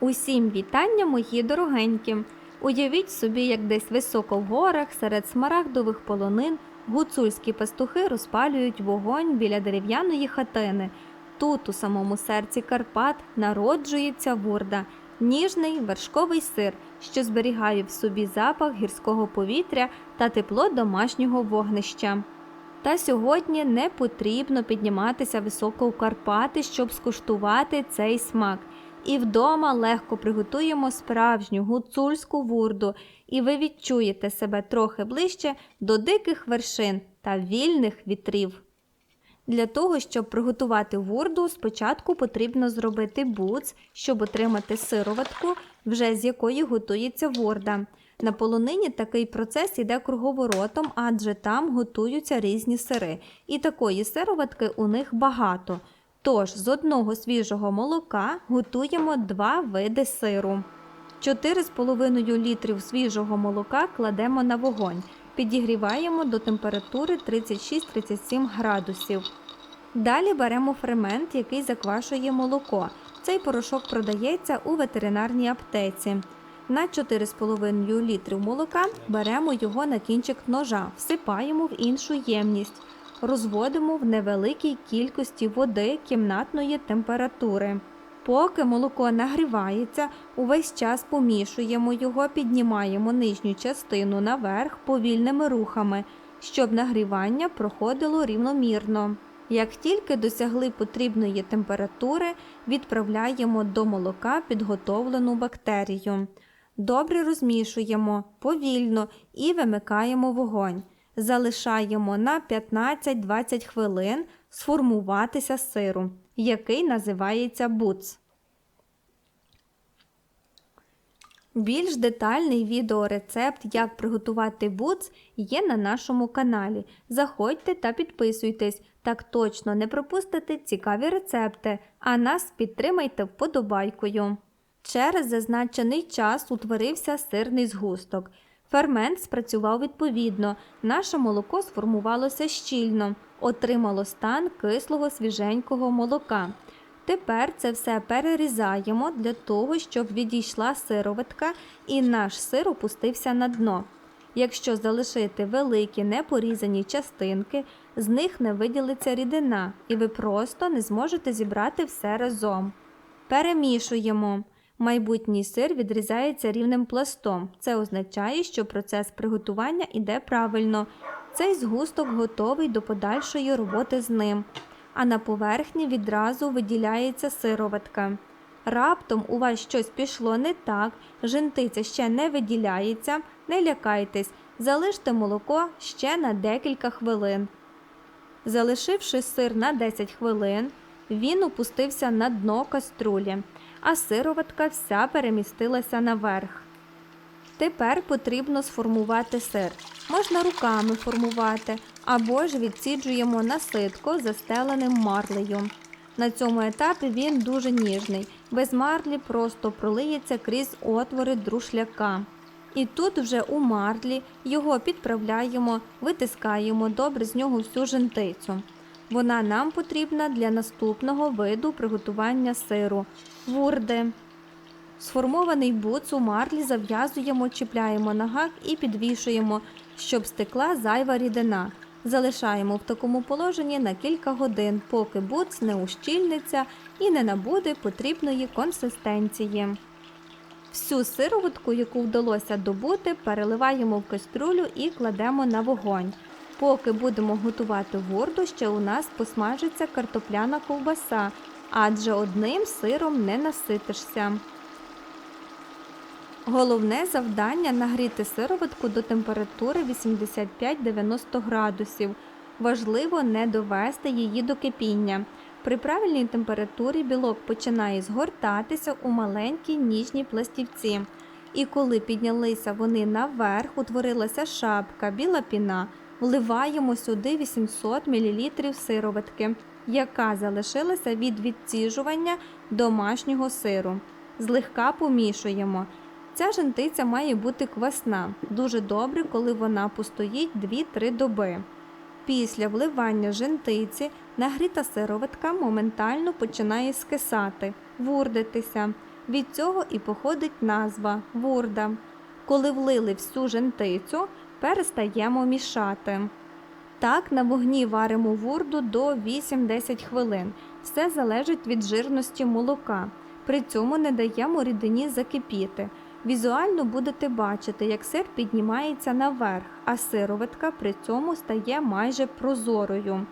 Усім вітання, мої дорогенькі! Уявіть собі, як десь високо в горах, серед смарагдових полонин, гуцульські пастухи розпалюють вогонь біля дерев'яної хатини. Тут, у самому серці Карпат, народжується вурда, ніжний вершковий сир, що зберігає в собі запах гірського повітря та тепло домашнього вогнища. Та сьогодні не потрібно підніматися високо у Карпати, щоб скуштувати цей смак. І вдома легко приготуємо справжню гуцульську вурду, і ви відчуєте себе трохи ближче до диких вершин та вільних вітрів. Для того, щоб приготувати вурду, спочатку потрібно зробити буц, щоб отримати сироватку, вже з якої готується вурда. На полонині такий процес іде круговоротом, адже там готуються різні сири, і такої сироватки у них багато. Тож з одного свіжого молока готуємо два види сиру. 4,5 літрів свіжого молока кладемо на вогонь, підігріваємо до температури 36-37 градусів. Далі беремо фермент, який заквашує молоко. Цей порошок продається у ветеринарній аптеці. На 4,5 літрів молока беремо його на кінчик ножа, всипаємо в іншу ємність, розводимо в невеликій кількості води кімнатної температури. Поки молоко нагрівається, увесь час помішуємо його, піднімаємо нижню частину наверх повільними рухами, щоб нагрівання проходило рівномірно. Як тільки досягли потрібної температури, відправляємо до молока підготовлену бактерію. Добре розмішуємо повільно і вимикаємо вогонь. Залишаємо на 15-20 хвилин сформуватися сиру, який називається буц. Більш детальний відеорецепт, як приготувати буц, є на нашому каналі. Заходьте та підписуйтесь, так точно не пропустите цікаві рецепти, а нас підтримайте вподобайкою. Через зазначений час утворився сирний згусток. Фермент спрацював відповідно, наше молоко сформувалося щільно, отримало стан кислого свіженького молока. Тепер це все перерізаємо для того, щоб відійшла сироватка і наш сир опустився на дно. Якщо залишити великі непорізані частинки, з них не виділиться рідина, і ви просто не зможете зібрати все разом. Перемішуємо. Майбутній сир відрізається рівним пластом. Це означає, що процес приготування йде правильно. Цей згусток готовий до подальшої роботи з ним, а на поверхні відразу виділяється сироватка. Раптом у вас щось пішло не так, жентиця ще не виділяється, не лякайтесь, залиште молоко ще на декілька хвилин. Залишивши сир на 10 хвилин, він опустився на дно каструлі а сироватка вся перемістилася наверх. Тепер потрібно сформувати сир. Можна руками формувати, або ж відсіджуємо на ситко застеленим марлею. На цьому етапі він дуже ніжний, без марлі просто пролиється крізь отвори друшляка. І тут вже у марлі його підправляємо, витискаємо добре з нього всю жентицю. Вона нам потрібна для наступного виду приготування сиру вурди. Сформований буц у марлі зав'язуємо, чіпляємо на гак і підвішуємо, щоб стекла зайва рідина. Залишаємо в такому положенні на кілька годин, поки буц не ущільниться і не набуде потрібної консистенції. Всю сироватку, яку вдалося добути, переливаємо в каструлю і кладемо на вогонь. Поки будемо готувати горду, ще у нас посмажиться картопляна ковбаса, адже одним сиром не наситишся. Головне завдання нагріти сироватку до температури 85-90 градусів. Важливо не довести її до кипіння. При правильній температурі білок починає згортатися у маленькі ніжні пластівці. І коли піднялися вони наверх, утворилася шапка, біла піна вливаємо сюди 800 мл сироватки, яка залишилася від відціжування домашнього сиру. Злегка помішуємо. Ця жентиця має бути квасна. Дуже добре, коли вона постоїть 2-3 доби. Після вливання жентиці нагріта сироватка моментально починає скисати, вурдитися. Від цього і походить назва вурда. Коли влили всю жентицю, перестаємо мішати. Так, на вогні варимо вурду до 8-10 хвилин. Все залежить від жирності молока. При цьому не даємо рідині закипіти. Візуально будете бачити, як сир піднімається наверх, а сироватка при цьому стає майже прозорою.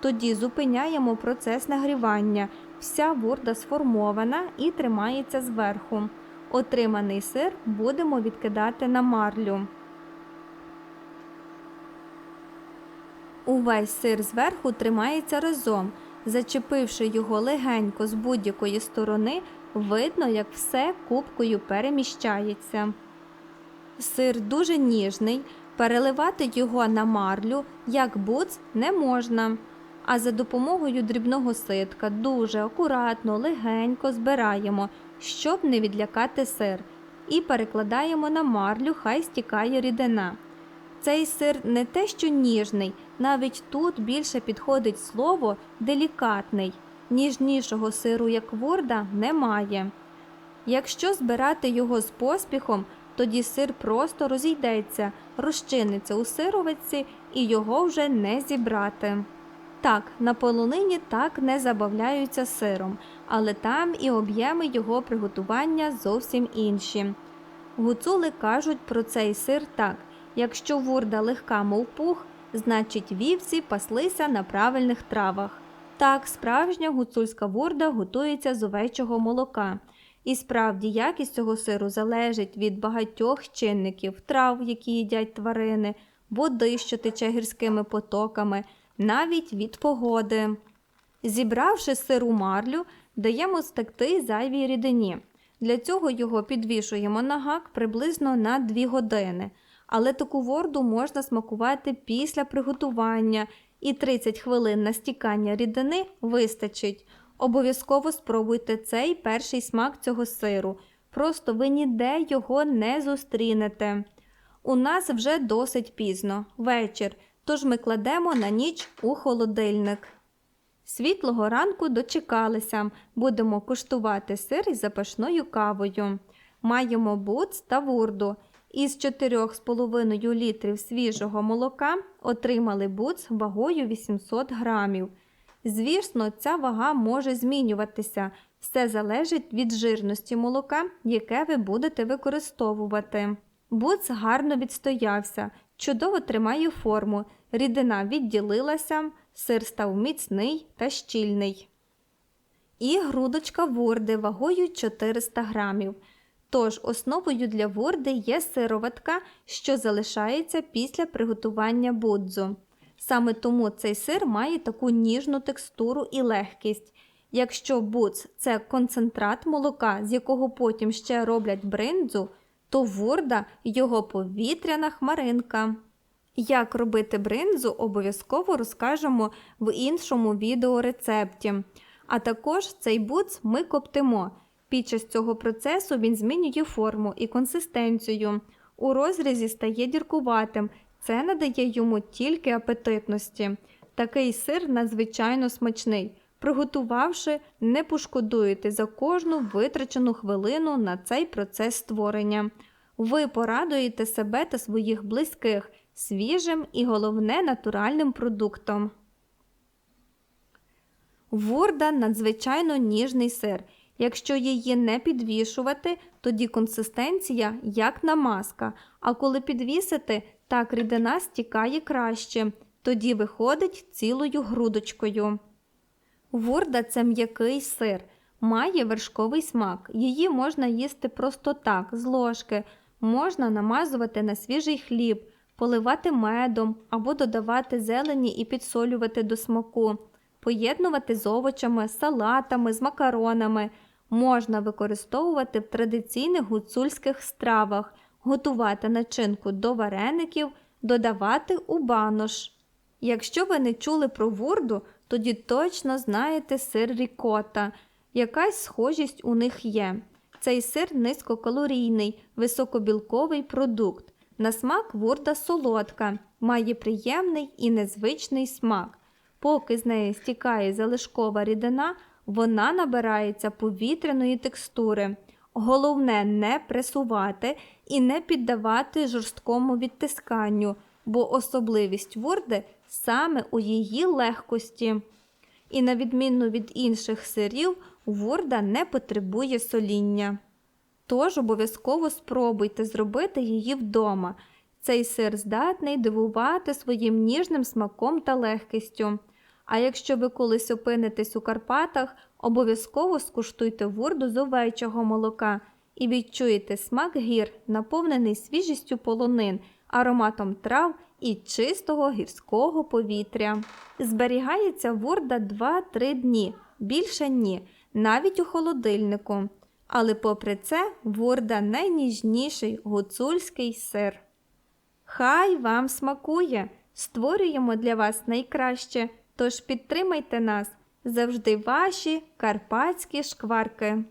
Тоді зупиняємо процес нагрівання. Вся вурда сформована і тримається зверху. Отриманий сир будемо відкидати на марлю. Увесь сир зверху тримається разом. Зачепивши його легенько з будь-якої сторони, видно, як все кубкою переміщається. Сир дуже ніжний, переливати його на марлю, як буц, не можна. А за допомогою дрібного ситка дуже акуратно, легенько збираємо, щоб не відлякати сир, і перекладаємо на марлю, хай стікає рідина. Цей сир не те, що ніжний, навіть тут більше підходить слово делікатний. Ніжнішого сиру, як ворда, немає. Якщо збирати його з поспіхом, тоді сир просто розійдеться, розчиниться у сировиці і його вже не зібрати. Так, на полонині так не забавляються сиром, але там і об'єми його приготування зовсім інші. Гуцули кажуть про цей сир так: якщо вурда легка, мов пух, значить вівці паслися на правильних травах. Так, справжня гуцульська вурда готується з овечого молока. І справді якість цього сиру залежить від багатьох чинників, трав, які їдять тварини, води, що тече гірськими потоками, навіть від погоди. Зібравши сиру марлю, даємо стекти зайвій рідині. Для цього його підвішуємо на гак приблизно на 2 години. Але таку ворду можна смакувати після приготування, і 30 хвилин на стікання рідини вистачить. Обов'язково спробуйте цей перший смак цього сиру. Просто ви ніде його не зустрінете. У нас вже досить пізно, вечір, тож ми кладемо на ніч у холодильник. Світлого ранку дочекалися, будемо куштувати сир із запашною кавою. Маємо буц та вурду. Із 4,5 літрів свіжого молока отримали буц вагою 800 грамів. Звісно, ця вага може змінюватися. Все залежить від жирності молока, яке ви будете використовувати. Буц гарно відстоявся, чудово тримає форму, рідина відділилася, сир став міцний та щільний. І грудочка ворди вагою 400 грамів. Тож основою для ворди є сироватка, що залишається після приготування будзу. Саме тому цей сир має таку ніжну текстуру і легкість. Якщо буц це концентрат молока, з якого потім ще роблять бриндзу, то вурда його повітряна хмаринка. Як робити бриндзу, обов'язково розкажемо в іншому відеорецепті. А також цей буц ми коптимо. Під час цього процесу він змінює форму і консистенцію. У розрізі стає діркуватим. Це надає йому тільки апетитності. Такий сир надзвичайно смачний. Приготувавши, не пошкодуєте за кожну витрачену хвилину на цей процес створення. Ви порадуєте себе та своїх близьких свіжим і головне натуральним продуктом. Вурда надзвичайно ніжний сир. Якщо її не підвішувати, тоді консистенція як намазка, а коли підвісити, так рідина стікає краще, тоді виходить цілою грудочкою. Вурда це м'який сир, має вершковий смак. Її можна їсти просто так, з ложки, можна намазувати на свіжий хліб, поливати медом або додавати зелені і підсолювати до смаку, поєднувати з овочами, салатами, з макаронами. Можна використовувати в традиційних гуцульських стравах, готувати начинку до вареників, додавати у банош. Якщо ви не чули про вурду, тоді точно знаєте сир рікота. Якась схожість у них є. Цей сир низькокалорійний, високобілковий продукт. На смак вурда солодка, має приємний і незвичний смак. Поки з неї стікає залишкова рідина, вона набирається повітряної текстури. Головне не пресувати і не піддавати жорсткому відтисканню, бо особливість вурди саме у її легкості. І на відміну від інших сирів, вурда не потребує соління. Тож обов'язково спробуйте зробити її вдома. Цей сир здатний дивувати своїм ніжним смаком та легкістю. А якщо ви колись опинитесь у Карпатах, обов'язково скуштуйте вурду з овечого молока і відчуєте смак гір, наповнений свіжістю полонин, ароматом трав і чистого гірського повітря. Зберігається вурда 2-3 дні, більше ні, навіть у холодильнику. Але попри це, вурда найніжніший гуцульський сир. Хай вам смакує! Створюємо для вас найкраще, тож підтримайте нас завжди ваші карпатські шкварки.